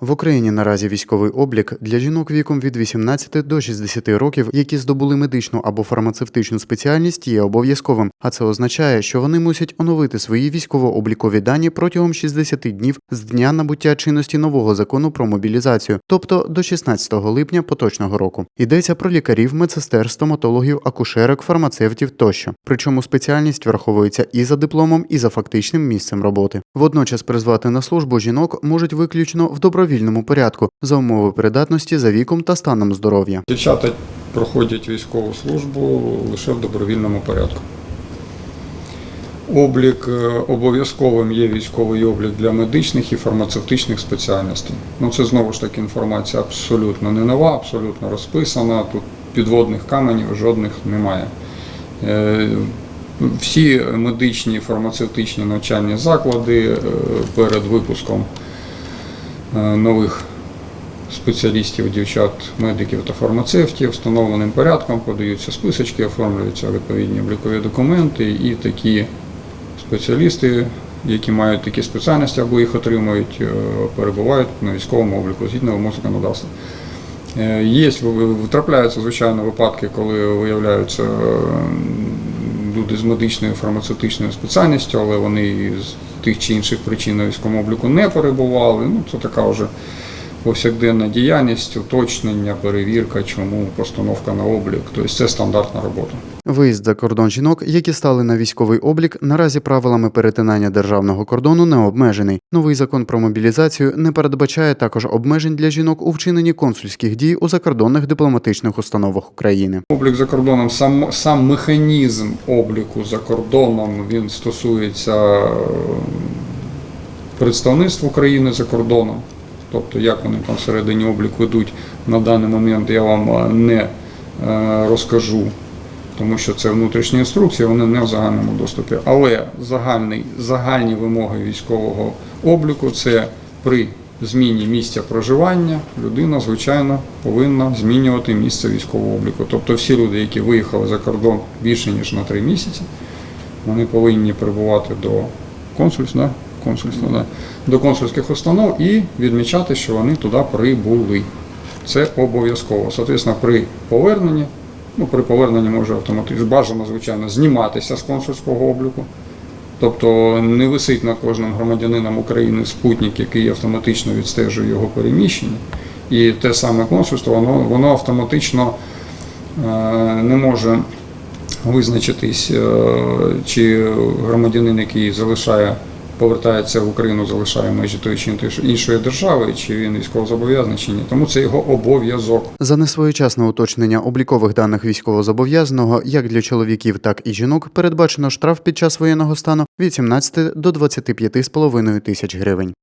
В Україні наразі військовий облік для жінок віком від 18 до 60 років, які здобули медичну або фармацевтичну спеціальність, є обов'язковим. А це означає, що вони мусять оновити свої військово-облікові дані протягом 60 днів з дня набуття чинності нового закону про мобілізацію, тобто до 16 липня поточного року. Йдеться про лікарів, медсестер, стоматологів, акушерок, фармацевтів тощо. Причому спеціальність враховується і за дипломом, і за фактичним місцем роботи. Водночас призвати на службу жінок можуть виключно в добровільному порядку за умови придатності за віком та станом здоров'я. Дівчата проходять військову службу лише в добровільному порядку. Облік е, обов'язковим є військовий облік для медичних і фармацевтичних спеціальностей. Ну це знову ж таки інформація абсолютно не нова, абсолютно розписана. Тут підводних каменів жодних немає. Всі медичні фармацевтичні навчальні заклади е, перед випуском е, нових спеціалістів, дівчат, медиків та фармацевтів встановленим порядком подаються списочки, оформлюються відповідні облікові документи, і такі спеціалісти, які мають такі спеціальності або їх отримують, е, перебувають на військовому обліку згідно вимог законодавства. Є, трапляються, звичайно, випадки, коли виявляються люди з медичною фармацевтичною спеціальністю, але вони з тих чи інших причин на військовому обліку не перебували. Ну, це така вже повсякденна діяльність, уточнення, перевірка, чому постановка на облік. Тобто це стандартна робота. Виїзд за кордон жінок, які стали на військовий облік, наразі правилами перетинання державного кордону не обмежений. Новий закон про мобілізацію не передбачає також обмежень для жінок у вчиненні консульських дій у закордонних дипломатичних установах України. Облік за кордоном, сам, сам механізм обліку за кордоном він стосується е, представництв України за кордоном. Тобто, як вони там всередині облік ведуть на даний момент, я вам е, не е, розкажу, тому що це внутрішні інструкції, вони не в загальному доступі. Але загальний, загальні вимоги військового обліку це при зміні місця проживання людина, звичайно, повинна змінювати місце військового обліку. Тобто всі люди, які виїхали за кордон більше ніж на три місяці, вони повинні прибувати до консульства, консульства да? до консульських установ і відмічати, що вони туди прибули. Це обов'язково. Соответственно, при поверненні, ну при поверненні може автоматично бажано, звичайно, зніматися з консульського обліку. Тобто не висить над кожним громадянином України спутник, який автоматично відстежує його переміщення. І те саме консульство, воно, воно автоматично е, не може визначитись, е, чи громадянин, який залишає, повертається в Україну, залишає межі тої чи іншої держави, чи він військовозобов'язаний, чи ні. Тому це його обов'язок. За несвоєчасне уточнення облікових даних військовозобов'язаного як для чоловіків, так і жінок передбачено штраф під час воєнного стану від 17 до 25,5 тисяч гривень.